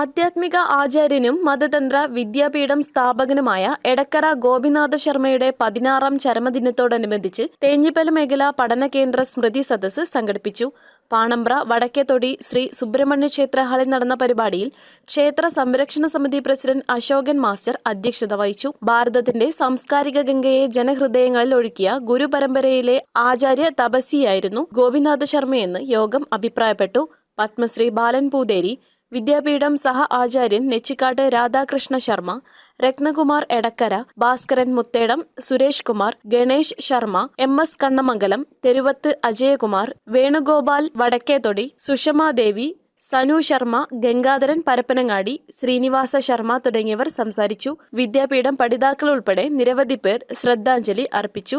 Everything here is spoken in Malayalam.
ആധ്യാത്മിക ആചാര്യനും മതതന്ത്ര വിദ്യാപീഠം സ്ഥാപകനുമായ എടക്കര ഗോപിനാഥ ശർമ്മയുടെ പതിനാറാം ചരമദിനത്തോടനുബന്ധിച്ച് തേഞ്ഞിപ്പല മേഖല പഠന കേന്ദ്ര സ്മൃതി സദസ്സ് സംഘടിപ്പിച്ചു. പാണമ്പ്ര വടക്കേത്തൊടി ശ്രീ സുബ്രഹ്മണ്യ ക്ഷേത്ര ഹാളിൽ നടന്ന പരിപാടിയിൽ ക്ഷേത്ര സംരക്ഷണ സമിതി പ്രസിഡന്റ് അശോകൻ മാസ്റ്റർ അധ്യക്ഷത വഹിച്ചു. ഭാരതത്തിന്റെ സാംസ്കാരിക ഗംഗയെ ജനഹൃദയങ്ങളിൽ ഒഴുക്കിയ ഗുരുപരമ്പരയിലെ ആചാര്യ തപസ്സിയായിരുന്നു ഗോപിനാഥ ശർമ്മയെന്ന് യോഗം അഭിപ്രായപ്പെട്ടു. പത്മശ്രീ ബാലൻ പൂതേരി വിദ്യാപീഠം സഹ ആചാര്യൻ നെച്ചിക്കാട്ട് രാധാകൃഷ്ണ ശർമ്മ രത്നകുമാർ എടക്കര ഭാസ്കരൻ മുത്തേടം സുരേഷ് കുമാർ ഗണേഷ് ശർമ്മ എം എസ് കണ്ണമംഗലം തെരുവത്ത് അജയകുമാർ വേണുഗോപാൽ വടക്കേത്തൊടി സുഷമാദേവി സനു ശർമ്മ ഗംഗാധരൻ പരപ്പനങ്ങാടി ശ്രീനിവാസ ശർമ്മ തുടങ്ങിയവർ സംസാരിച്ചു. വിദ്യാപീഠം പഠിതാക്കൾ ഉൾപ്പെടെ നിരവധി പേർ ശ്രദ്ധാഞ്ജലി അർപ്പിച്ചു.